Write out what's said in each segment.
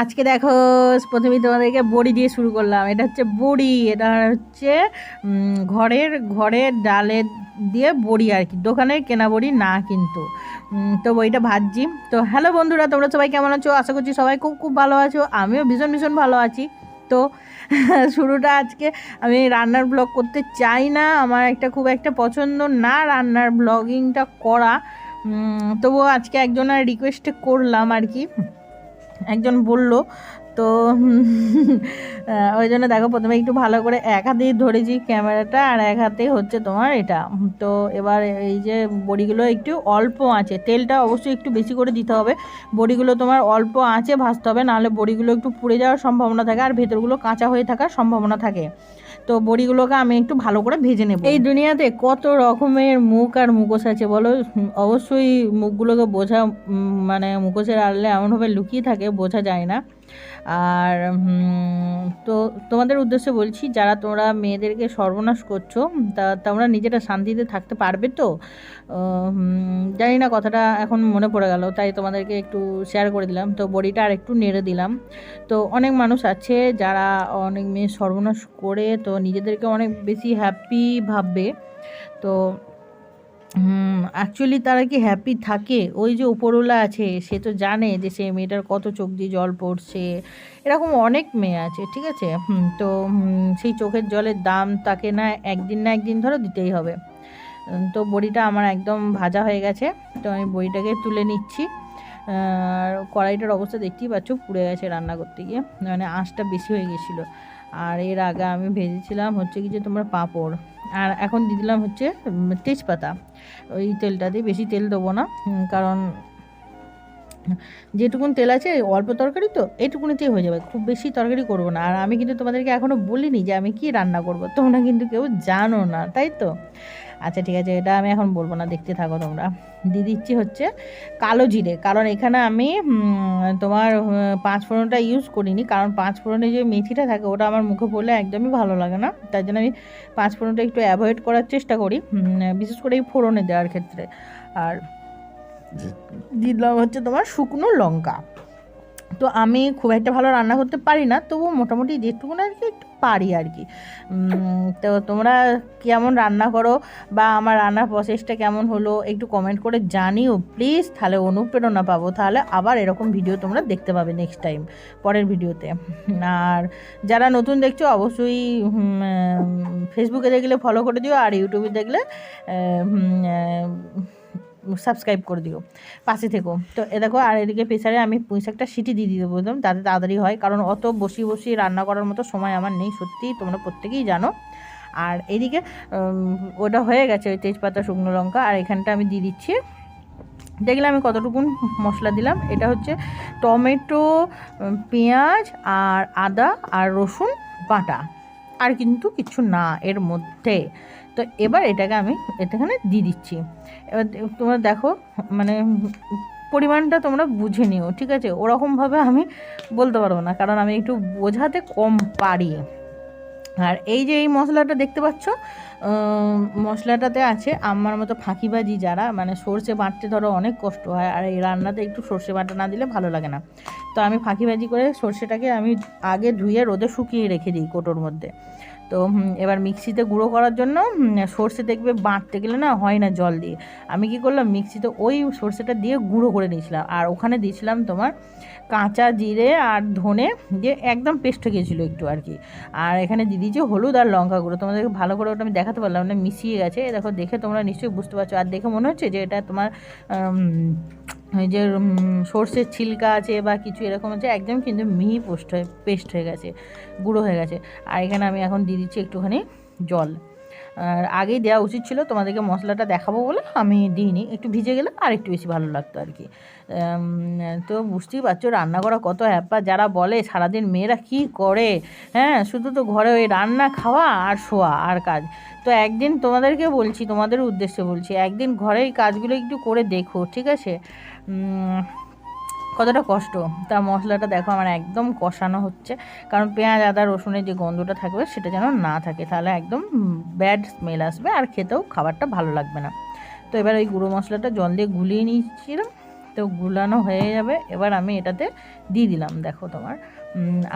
আজকে দেখো, প্রথমেই তোমাদেরকে বড়ি দিয়ে শুরু করলাম। এটা হচ্ছে বড়ি, এটা হচ্ছে ঘরের ঘরের ডালে দিয়ে বড়ি আর কি। দোকানের কেনা বড়ি না কিন্তু। তো বড়িটা ভাজছি। তো হ্যালো বন্ধুরা, তোমরা সবাই কেমন আছো? আশা করছি সবাই খুব খুব ভালো আছো। আমিও ভীষণ ভীষণ ভালো আছি। তো শুরুটা আজকে আমি রান্নার ব্লগ করতে চাই না। আমার একটা খুব একটা পছন্দ না রান্নার ব্লগিংটা করা। তবুও আজকে একজনের রিকোয়েস্ট করলাম আর কি। একজন বলল, তো ওই জন্য দেখো প্রথমে একটু ভালো করে এক হাতেই ধরেছি ক্যামেরাটা আর এক হাতে হচ্ছে তোমার এটা। তো এবার এই যে বড়িগুলো একটু অল্প আছে, তেলটা অবশ্যই একটু বেশি করে দিতে হবে। বড়িগুলো তোমার অল্প আছে, ভাজতে হবে, নাহলে বড়িগুলো একটু পুড়ে যাওয়ার সম্ভাবনা থাকে আর ভেতরগুলো কাঁচা হয়ে থাকার সম্ভাবনা থাকে। তো বড়িগুলোকে আমি একটু ভালো করে ভেজে নেব। এই দুনিয়াতে কত রকমের মুখ আর মুখোশ আছে বলো? অবশ্যই মুখগুলোকে বোঝা মানে মুখোশের আড়লে এমনভাবে লুকিয়ে থাকে, বোঝা যায় না। আর তো তোমাদের উদ্দেশ্যে বলছি, যারা তোমরা মেয়েদেরকে সর্বনাশ করছ, তা তোমরা নিজেরা শান্তিতে থাকতে পারবে তো? জানি না, কথাটা এখন মনে পড়ে গেল, তাই তোমাদেরকে একটু শেয়ার করে দিলাম। তো বডিটা আর একটু নেড়ে দিলাম। তো অনেক মানুষ আছে যারা অনেক মেয়ে সর্বনাশ করে, তো নিজেদেরকে অনেক বেশি হ্যাপি ভাববে। তো অ্যাকচুয়ালি তারা কি হ্যাপি থাকে? ওই যে উপরওয়ালা আছে, সে তো জানে যে সে মেয়েটার কত চোখ দিয়ে জল পড়ছে। এরকম অনেক মেয়ে আছে, ঠিক আছে? তো সেই চোখের জলের দাম তাকে না একদিন না একদিন ধরো দিতেই হবে। তো বড়িটা আমার একদম ভাজা হয়ে গেছে, তো আমি বড়িটাকে তুলে নিচ্ছি। আর কড়াইটার অবস্থা দেখতেই পাচ্ছ, পুড়ে গেছে রান্না করতে গিয়ে। মানে আঁচটা বেশি হয়ে গেছিল। আর এর আগে আমি ভেজেছিলাম হচ্ছে কি যে তোমার পাঁপড়। আর এখন দিয়ে দিলাম হচ্ছে তেজপাতা। ওই তেলটা দিয়ে বেশি তেল দেবো না কারণ যেটুকুন তেল আছে, অল্প তরকারি তো, এটুকুনিতেই হয়ে যাবে। খুব বেশি তরকারি করব না। আর আমি কিন্তু তোমাদেরকে এখনও বলিনি যে আমি কি রান্না করব, তোমরা কিন্তু কেউ জানো না, তাই তো? আচ্ছা ঠিক আছে এটা আমি এখন বলব না দেখতে থাকো তোমরা। দিয়ে দিচ্ছি হচ্ছে কালো জিরে কারণ এখানে আমি তোমার পাঁচ ফোড়নটা ইউজ করিনি কারণ পাঁচ ফোড়নে যে মেথিটা থাকে ওটা আমার মুখে পড়লে একদমই ভালো লাগে না। তাই জন্য আমি পাঁচ ফোড়নটা একটু অ্যাভয়েড করার চেষ্টা করি বিশেষ করে এই ফোড়নে দেওয়ার ক্ষেত্রে। আর দিলাম হচ্ছে তোমার শুকনো লঙ্কা। তো আমি খুব একটা ভালো রান্না করতে পারি না, তবু মোটামুটি যেটুকু আর কি একটু পারি আর কি। তো তোমরা কেমন রান্না করো বা আমার রান্নার প্রসেসটা কেমন হলো একটু কমেন্ট করে জানিও। প্লিজ তাহলে অনুপ্রেরণা পাবো, তাহলে আবার এরকম ভিডিও তোমরা দেখতে পাবে নেক্সট টাইম পরের ভিডিওতে আর যারা নতুন দেখছ, অবশ্যই ফেসবুকে দেখলে ফলো করে দিও, আর ইউটিউবে দেখলে সাবস্ক্রাইব করে দিও। পাশে থেকো। তো এ দেখো, আর এদিকে প্রেসারে আমি পুঁইশাকটা সিটি দিয়ে দিয়ে একদম তাতে তাড়াতাড়ি হয়। কারণ অত বসিয়ে বসিয়ে রান্না করার মতো সময় আমার নেই সত্যিই তোমরা প্রত্যেকেই জানো। আর এদিকে ওটা হয়ে গেছে ওই তেজপাতা, শুকনো লঙ্কা, আর এখানটা আমি দিয়ে দিচ্ছি। দেখলে আমি কতটুকুন মশলা দিলাম। এটা হচ্ছে টমেটো পেঁয়াজ, আর আদা, আর রসুন বাটা। আর কিন্তু কিছু না এর মধ্যে। তো এবার এটাকে আমি এখানে দিয়ে দিচ্ছি। এবার তোমরা দেখো মানে পরিমাণটা তোমরা বুঝে নিও, ঠিক আছে? ওরকমভাবে আমি বলতে পারব না, কারণ আমি একটু বোঝাতে কম পারি। আর এই যে এই মশলাটা দেখতে পাচ্ছ মশলাটাতে আছে আমার মতো ফাঁকিবাজি যারা মানে সর্ষে বাটতে ধরো অনেক কষ্ট হয়, আর এই রান্নাতে একটু সর্ষে বাটা না দিলে ভালো লাগে না। তো আমি ফাঁকিবাজি করে সর্ষেটাকে আমি আগে ধুয়ে রোদে শুকিয়ে রেখে দিই কোটোর মধ্যে। তো এবার মিক্সিতে গুঁড়ো করার জন্য সর্ষে দেখবে বাটতে গেলে না হয় না জল দিয়ে। আমি কি করলাম, মিক্সিতে ওই সর্ষেটা দিয়ে গুঁড়ো করে নিয়েছিলাম। আর ওখানে দিয়েছিলাম তোমার কাঁচা জিরে আর ধনে দিয়ে একদম পেস্ট হয়ে গেছিল একটু আর কি। আর এখানে দিদি যে হলুদ আর লঙ্কা গুঁড়ো। তোমাদেরকে ভালো করে ওটা আমি দেখাতে পারলাম না, মিশিয়ে গেছে। দেখো, দেখে তোমরা নিশ্চয়ই বুঝতে পারছ। আর দেখে মনে হচ্ছে যে এটা তোমার যে সর্ষের ছিলকা আছে বা কিছু এরকম আছে, একদম কিন্তু মিহি পোস্ট হয়ে, পেস্ট হয়ে গেছে, গুঁড়ো হয়ে গেছে। আর এখানে আমি এখন দিয়ে দিচ্ছি একটুখানি জল। আর আগেই দেওয়া উচিত ছিল, তোমাদেরকে মশলাটা দেখাবো বলে আমি দিইনি। একটু ভিজে গেলে আর একটু বেশি ভালো লাগতো আর কি। তো বুঝতেই পারছ, রান্না করা কত হ্যাপা যারা বলে সারাদিন মেয়েরা কি করে? হ্যাঁ শুধু তো ঘরে ওই রান্না, খাওয়া আর শোয়া আর কাজ। তো একদিন তোমাদেরকে বলছি, তোমাদের উদ্দেশ্যে বলছি, একদিন ঘরে এই কাজগুলো একটু করে দেখো, ঠিক আছে? কতটা কষ্ট? তা মশলাটা দেখো আমার একদম কষানো হচ্ছে। কারণ পেঁয়াজ, আদা, রসুনের যে গন্ধটা থাকবে সেটা যেন না থাকে, তাহলে একদম ব্যাড স্মেল আসবে আর খেতেও খাবারটা ভালো লাগবে না। তো এবার ওই গুঁড়ো মশলাটা জল দিয়ে গুলিয়ে নিয়েছিলাম, তো গুলানো হয়ে যাবে। এবার আমি এটাতে দিয়ে দিলাম, দেখো তোমার।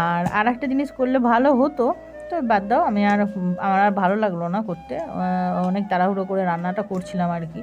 আর আর একটা জিনিস করলে ভালো হতো, তো বাদ দাও, আমি আর, আমার আর ভালো লাগল না করতে। অনেক তাড়াহুড়ো করে রান্নাটা করছিলাম আর কি।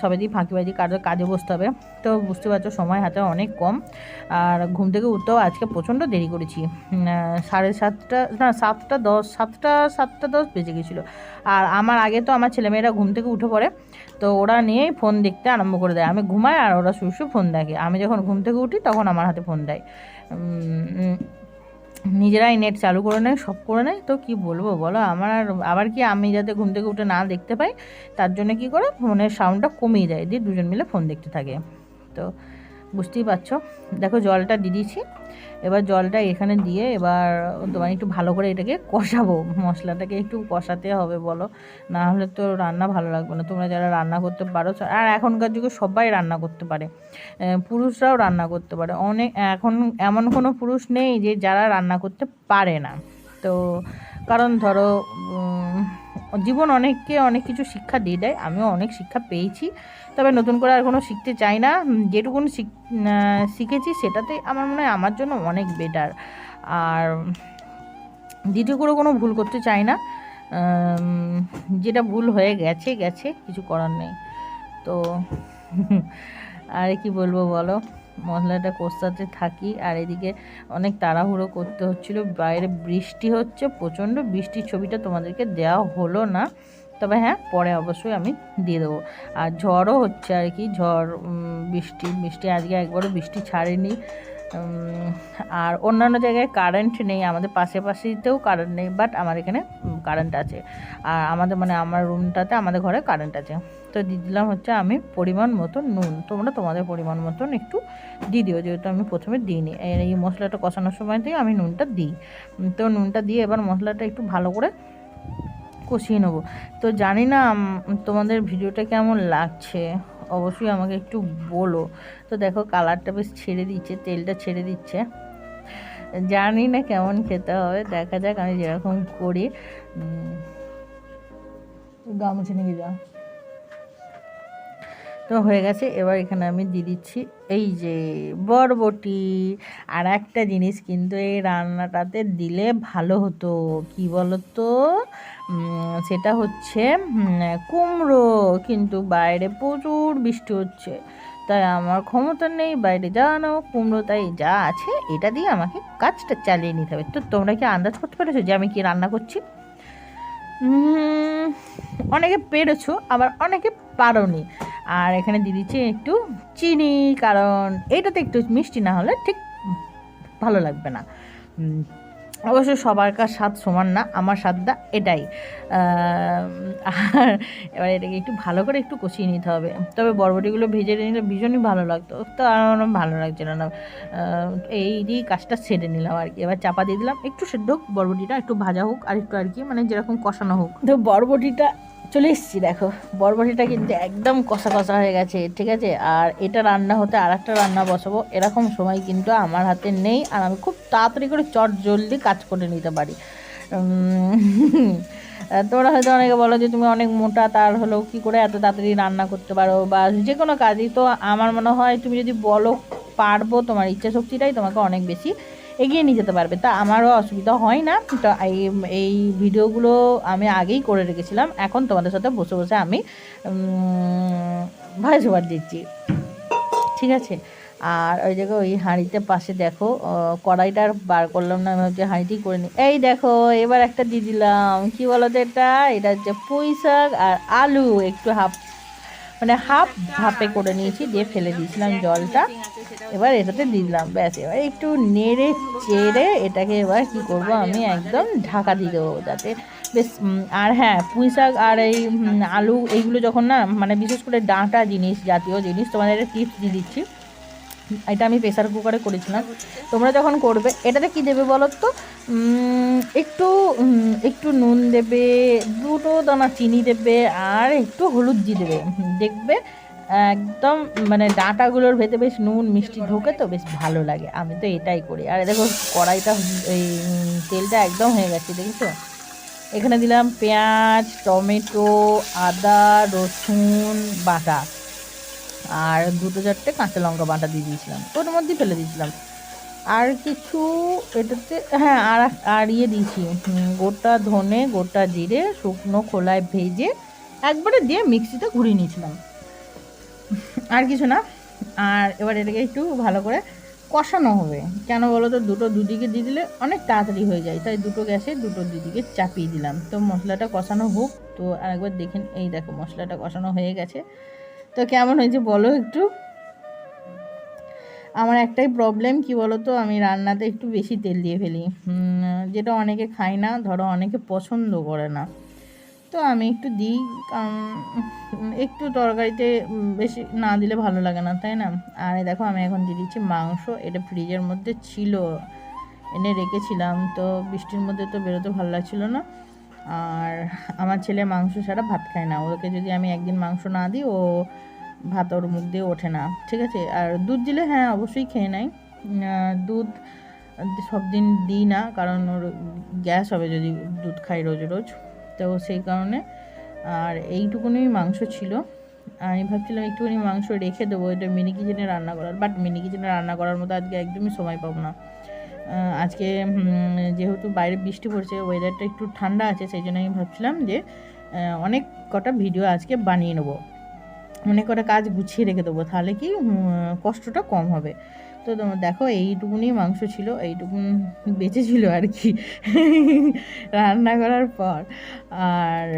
সবাই দিয়ে ফাঁকিবাজি কাজে কাজে বসতে হবে। তো বুঝতে পারছ, সময় হাতে অনেক কম। আর ঘুম থেকে উঠতেও আজকে প্রচণ্ড দেরি করেছি। সাড়ে সাতটা, না, সাতটা দশ, সাতটা সাতটা দশ বেজে গেছিল। আর আমার আগে তো আমার ছেলেমেয়েরা ঘুম থেকে উঠে পড়ে, তো ওরা নিয়েই ফোন দেখতে আরম্ভ করে দেয়। আমি ঘুমাই আর ওরা শুয়ে ফোন দেখে। আমি যখন ঘুম থেকে উঠি, তখন আমার হাতে ফোন দেয়। নিজেরাই নেট চালু করে নেয়, সব করে নেয়। তো কি বলব বলো? আমার আর, আবার কি আমি যাতে ঘুম থেকে উঠে না দেখতে পাই, তার জন্য কি করে? ফোনের সাউন্ডটা কমিয়ে দেয়। দিয়ে দুজন মিলে ফোন দেখতে থাকে। তো বুঝতেই পারছ? দেখো জলটা দিয়ে দিয়েছি। এবার জলটা এখানে দিয়ে এবার তোমার একটু ভালো করে এটাকে কষাবো, মশলাটাকে একটু কষাতে হবে বলো। না হলে তো রান্না ভালো লাগবে না। তোমরা যারা রান্না করতে পারো আর এখনকার যুগে সবাই রান্না করতে পারে। পুরুষরাও রান্না করতে পারে। অনেক, এখন এমন কোনো পুরুষ নেই যে যারা রান্না করতে পারে না। তো কারণ ধরো জীবন অনেককে অনেক কিছু শিক্ষা দিয়ে দেয়, আমিও অনেক শিক্ষা পেয়েছি। তবে নতুন করে আর কোনো শিখতে চাই না। শিখ- শিখেছি সেটাতে আমার মনে হয় আমার জন্য অনেক বেটার আর দ্বিতীয় করে কোনো ভুল করতে চাই না। যেটা ভুল হয়ে গেছে গেছে, কিছু করার নেই। তো আর কি বলব বলো? মশলাটা কষাতে থাকি আর এদিকে অনেক তাড়াহুড়ো করতে হচ্ছিল। বাইরে বৃষ্টি হচ্ছে, প্রচণ্ড বৃষ্টির ছবিটা তোমাদেরকে দেওয়া হলো না। তবে হ্যাঁ পরে অবশ্যই আমি দিয়ে দেবো। আর ঝড়ও হচ্ছে আর কি, ঝড় বৃষ্টি বৃষ্টি আজকে একবারও বৃষ্টি ছাড়েনি। আর অন্যান্য জায়গায় কারেন্ট নেই, আমাদের পাশে পাশেতেও কারেন্ট নেই বাট আমার এখানে কারেন্ট আছে। আর আমাদের মানে আমার রুমটাতে আমাদের ঘরে কারেন্ট আছে। তো দিয়ে দিলাম হচ্ছে আমি পরিমাণ মতো নুন। তোমরা তোমাদের পরিমাণ মতন একটু দিয়ে দিও, যেহেতু আমি প্রথমে দিইনি। এই মশলাটা কষানোর সময় থেকে আমি নুনটা দিই। তো নুনটা দিয়ে এবার মশলাটা একটু ভালো করে কষিয়ে নেব। তো জানি না তোমাদের ভিডিওটা কেমন লাগছে? অবশ্যই আমাকে একটু বলো। তো দেখো, কালারটা বেশ ছেড়ে দিচ্ছে, তেলটা ছেড়ে দিচ্ছে। জানি না কেমন খেতে হবে, দেখা যাক আমি যেরকম করি। গামছা নিয়ে যা তো হয়ে গেছে। এবার এখানে আমি দিয়ে দিচ্ছি এই যে বরবটি। আর একটা জিনিস কিন্তু এই রান্নাটাতে দিলে ভালো হতো। কি বলো তো সেটা হচ্ছে কুমড়ো। কিন্তু বাইরে প্রচুর বৃষ্টি হচ্ছে। তাই আমার ক্ষমতা নেই বাইরে যাওয়ানো। কুমড়ো তাই যা আছে, এটা দিয়ে আমাকে কাজটা চালিয়ে নিতে হবে। তো তোমরা কি আন্দাজ করতে পেরেছ যে আমি কি রান্না করছি? অনেকে পেরেছ, আবার অনেকে পারোনি। আর এখানে দিয়ে দিচ্ছি একটু চিনি, কারণ এটাতে একটু মিষ্টি না হলে ঠিক ভালো লাগবে না। উম, সবার সবারকার স্বাদ সমান না আমার স্বাদটা এটাই। আর এবার এটাকে একটু ভালো করে একটু কষিয়ে নিতে হবে। তবে বরবটিগুলো ভেজে নিলে ভীষণই ভালো লাগতো। তো আমার ভালো লাগছিল না। এই দিয়ে কাজটা ছেড়ে নিলাম আর কি। এবার চাপা দিয়ে দিলাম। একটু সেদ্ধ হোক বরবটিটা একটু ভাজা হোক আর একটু আর কি মানে যেরকম কষানো হোক। তো বরবটিটা চলে এসেছি, দেখো। বরবটিটা কিন্তু একদম কষা কষা হয়ে গেছে, ঠিক আছে? আর এটা রান্না হতে আর একটা রান্না বসাবো। এরকম সময় কিন্তু আমার হাতে নেই আর আমি খুব তাড়াতাড়ি করে চট জলদি কাজ করে নিতে পারি। তোমরা হয়তো অনেকে বলো যে তুমি অনেক মোটা, তার হলেও কি করে এত তাড়াতাড়ি রান্না করতে পারো? বা যে কোনো কাজই, তো আমার মনে হয় তুমি যদি বলো পারব, তোমার ইচ্ছা শক্তিটাই তোমাকে অনেক বেশি এগিয়ে নিয়ে যেতে পারবে। তা আমারও অসুবিধা হয় না। তো এই এই ভিডিওগুলো আমি আগেই করে রেখেছিলাম। এখন তোমাদের সাথে বসে বসে আমি ভয়েস ওভার দিচ্ছি। ঠিক আছে? আর ওই জায়গায় ওই হাঁড়িতে পাশে দেখো কড়াইটা আর বার করলাম না, আমি হচ্ছে হাঁড়িটি করে নিই এই দেখো, এবার একটা দিয়ে দিলাম। কী বলো তো এটা? এটা হচ্ছে পুঁই শাক আর আলু, একটু হাফ মানে হাফ হাফে করে নিয়েছি, দিয়ে ফেলে দিয়েছিলাম জলটা। এবার এটাতে দিলাম, ব্যাস। এবার একটু নেড়ে চেড়ে এটাকে এবার কি করব আমি একদম ঢাকা দিয়ে দেবো যাতে বেশ আর হ্যাঁ পুঁই শাক আর এই আলু, এইগুলো যখন না মানে বিশেষ করে ডাঁটা জিনিস জাতীয় জিনিস, তোমাদের টিপস দিয়ে দিচ্ছি। এটা আমি প্রেসার কুকারে করেছিলাম। তোমরা যখন করবে, এটাতে কি দেবে বলো তো একটু একটু নুন দেবে, দুটো দানা চিনি দেবে, আর একটু হলুদ জি দেবে। দেখবে, একদম মানে ডাঁটাগুলোর ভেতরে বেশ নুন, মিষ্টি ঢোকে তো, বেশ ভালো লাগে। আমি তো এটাই করি। আর দেখো, কড়াইটা, এই, তেলটা একদম হয়ে গেছে, দেখেছ? এখানে দিলাম পেঁয়াজ, টমেটো, আদা, রসুন, বাটা। আর দুটো চারটে কাঁচা লঙ্কা বাটা দিয়ে দিয়েছিলাম। ওর মধ্যেই ফেলে দিয়েছিলাম। আর কিছু এটাতে হ্যাঁ আর আর ইয়ে দিয়েছি গোটা ধনে, গোটা জিরে, শুকনো খোলায় ভেজে একবারে দিয়ে মিক্সিতে ঘুরিয়ে নিয়েছিলাম। আর কিছু না। আর এবার এটাকে একটু ভালো করে কষানো হবে। কেন বলো তো? দুটো দুদিকে দিয়ে দিলে অনেক তাড়াতাড়ি হয়ে যায়। তাই দুটো গ্যাসে দুটো দুদিকে চাপিয়ে দিলাম। তো মশলাটা কষানো হোক। তো আরেকবার দেখেন, এই দেখো মশলাটা কষানো হয়ে গেছে। তো কেমন হয়েছে বলো একটু? আমার একটাই প্রবলেম কি বলো তো আমি রান্নাতে একটু বেশি তেল দিয়ে ফেলি। যেটা অনেকে খায় না, ধরো অনেকে পছন্দ করে না। তো আমি একটু দিই একটু তরকারিতে বেশি না দিলে ভালো লাগে না, তাই না? আর দেখো, আমি এখন দিয়ে দিচ্ছি মাংস। এটা ফ্রিজের মধ্যে ছিল, এনে রেখেছিলাম, তো বৃষ্টির মধ্যে তো বেরোতে ভালো লাগছিল না। আর আমার ছেলে মাংস ছাড়া ভাত খায় না। ওকে যদি আমি একদিন মাংস না দিই, ও ভাত ওর মুখ দিয়ে ওঠে না, ঠিক আছে? আর দুধ দিলে হ্যাঁ অবশ্যই খেয়ে নেয়। দুধ সব দিন দিই না, কারণ ওর গ্যাস হবে যদি দুধ খাই রোজ রোজ। তো সেই কারণে আর এইটুকুনি মাংস ছিল। আমি ভাবছিলাম একটুখানি মাংস রেখে দেবো, এটা মিনি কিচেনে রান্না করার বাট মিনি কিচেনে রান্না করার মতো আজকে একদমই সময় পাবো না। আজকে যেহেতু বাইরে বৃষ্টি পড়ছে ওয়েদারটা একটু ঠান্ডা আছে, সেই জন্য আমি ভাবছিলাম যে অনেক কটা ভিডিও আজকে বানিয়ে নেব। অনেক কটা কাজ গুছিয়ে রেখে দেবো, তাহলে কি কষ্টটা কম হবে। তো তোমরা দেখো এইটুকুনি মাংস ছিল, এইটুকুন বেঁচে ছিল আর কি। রান্না করার পর। আর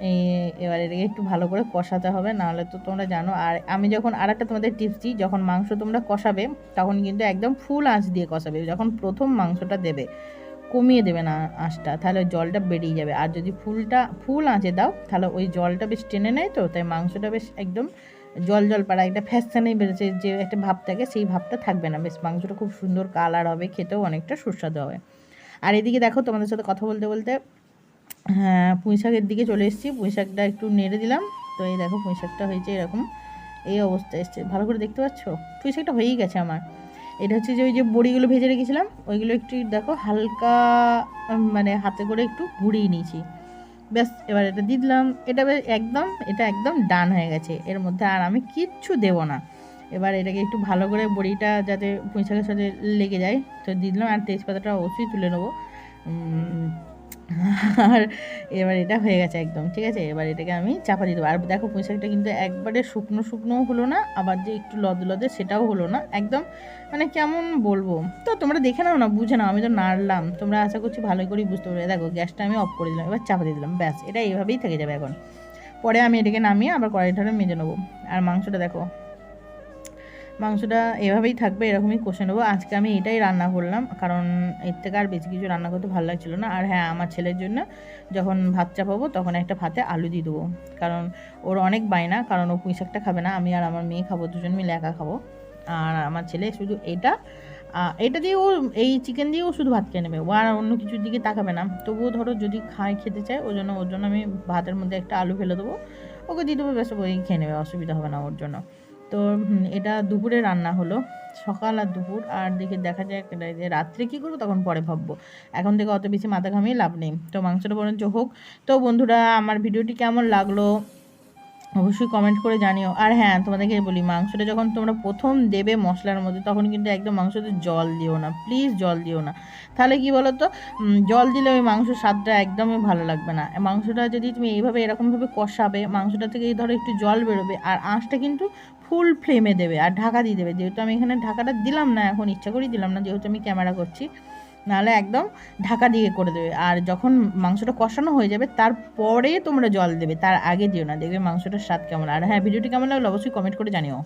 এই- এবার এটাকে একটু ভালো করে কষাতে হবে, নাহলে তো তোমরা জানো। আর আমি যখন আর একটা তোমাদের টিপস দিই, যখন মাংস তোমরা কষাবে, তখন কিন্তু একদম ফুল আঁচ দিয়ে কষাবে। যখন প্রথম মাংসটা দেবে, কমিয়ে দেবে না আঁচটা, তাহলে জলটা বেরিয়ে যাবে। আর যদি ফুলটা, ফুল আঁচে দাও, তাহলে ওই জলটা বেশ টেনে নেয় তো, তাই মাংসটা বেশ একদম জল জল পাড়া, একটা ফ্যাসানেই বেরোচ্ছে যে একটা ভাব থাকে, সেই ভাবটা থাকবে না। বেশ, মাংসটা খুব সুন্দর কালার হবে, খেতেও অনেকটা সুস্বাদু হবে। আর এদিকে দেখো, তোমাদের সাথে কথা বলতে বলতে হ্যাঁ পুঁই শাকের দিকে চলে এসেছি। পুঁই শাকটা একটু নেড়ে দিলাম। তো এই দেখো, পুঁই শাকটা হয়েছে এরকম। এই অবস্থা এসছে। ভালো করে দেখতে পাচ্ছ? পুঁই শাকটা হয়েই গেছে আমার। এটা হচ্ছে যে ওই যে বড়িগুলো ভেজে রেখেছিলাম, ওইগুলো একটু, দেখো, হালকা মানে হাতে করে একটু ঘুরিয়ে নিয়েছি। ব্যাস, এবার এটা দিয়ে দিলাম। এটা একদম এটা একদম ডান হয়ে গেছে। এর মধ্যে আর আমি কিচ্ছু দেব না। এবার এটাকে একটু ভালো করে বড়িটা যাতে পুঁই শাকের সাথে লেগে যায়, তো দিয়ে দিলাম। আর তেজপাতাটা অবশ্যই তুলে নেব। আর এবার এটা হয়ে গেছে একদম, ঠিক আছে? এবার এটাকে আমি চাপা দিয়ে দেবো। আর দেখো পুঁই শাকটা কিন্তু একবারে শুকনো শুকনোও হলো না, আবার যে একটু লদ লদে সেটাও হলো না, একদম মানে কেমন বলব? তো তোমরা দেখে নাও না, বুঝে নাও, আমি তো নাড়লাম। তোমরা আশা করছি ভালোই করেই বুঝতে পারবে। দেখো গ্যাসটা আমি অফ করে দিলাম, এবার চাপা দিয়ে দিলাম, ব্যাস, এটা এইভাবেই থেকে যাবে এখন। পরে আমি এটাকে নামিয়ে আবার কড়াইটা মেজে নেব। আর মাংসটা দেখো মাংসটা এভাবেই থাকবে, এরকমই কষে নেব। আজকে আমি এটাই রান্না করলাম, কারণ এর থেকে আর বেশি কিছু রান্না করতে ভালো লাগছিল না। আর হ্যাঁ আমার ছেলের জন্য যখন ভাত চাপাবো, তখন একটা ভাতে আলু দিয়ে দেবো। কারণ ওর অনেক বায়না, কারণ ও পুঁই শাকটা খাবে না, আমি আর আমার মেয়ে খাব, দুজন মিলে একা খাব। আর আমার ছেলে শুধু এটা এটা দিয়ে ও, এই চিকেন দিয়েও শুধু ভাত খেয়ে নেবে। ও আর অন্য কিছুর দিকে তাকাবে না। তবুও ধরো যদি খায়, খেতে চায় ওই জন্য, ওর জন্য আমি ভাতের মধ্যে একটা আলু ফেলে দেবো। ওকে দিয়ে দেবো বেশ ওই খেয়ে নেবে, অসুবিধা হবে না ওর জন্য। তো এটা দুপুরে রান্না হলো, সকাল আর দুপুর। আর দেখে দেখা যায় যে রাত্রে কী করব, তখন পরে ভাববো। এখন থেকে অত বেশি মাথা ঘামিয়ে লাভ নেই। তো মাংসটা বরঞ্চ হোক। তো বন্ধুরা, আমার ভিডিওটি কেমন লাগল? অবশ্যই কমেন্ট করে জানিও। আর হ্যাঁ তোমাদেরকে বলি, মাংসটা যখন তোমরা প্রথম দেবে মশলার মধ্যে, তখন কিন্তু একদম মাংসতে জল দিও না। প্লিজ জল দিও না। তাহলে কি বলো তো জল দিলে ওই মাংসের স্বাদটা একদমই ভালো লাগবে না। মাংসটা যদি তুমি এইভাবে এরকমভাবে কষাবে, মাংসটা থেকে ধরো একটু জল বেরোবে, আর আঁচটা কিন্তু ফুল ফ্লেমে দেবে। আর ঢাকা দিয়ে দেবে। যেহেতু আমি এখানে ঢাকাটা দিলাম না, এখন ইচ্ছা করেই দিলাম না, যেহেতু আমি ক্যামেরা করছি। নাহলে একদম ঢাকা দিয়ে করে দেবে। আর যখন মাংসটা কষানো হয়ে যাবে, তারপরে তোমরা জল দেবে, তার আগে দিও না। দেখবে মাংসটার স্বাদ কেমন। আর হ্যাঁ ভিডিওটি কেমন লাগল অবশ্যই কমেন্ট করে জানিও।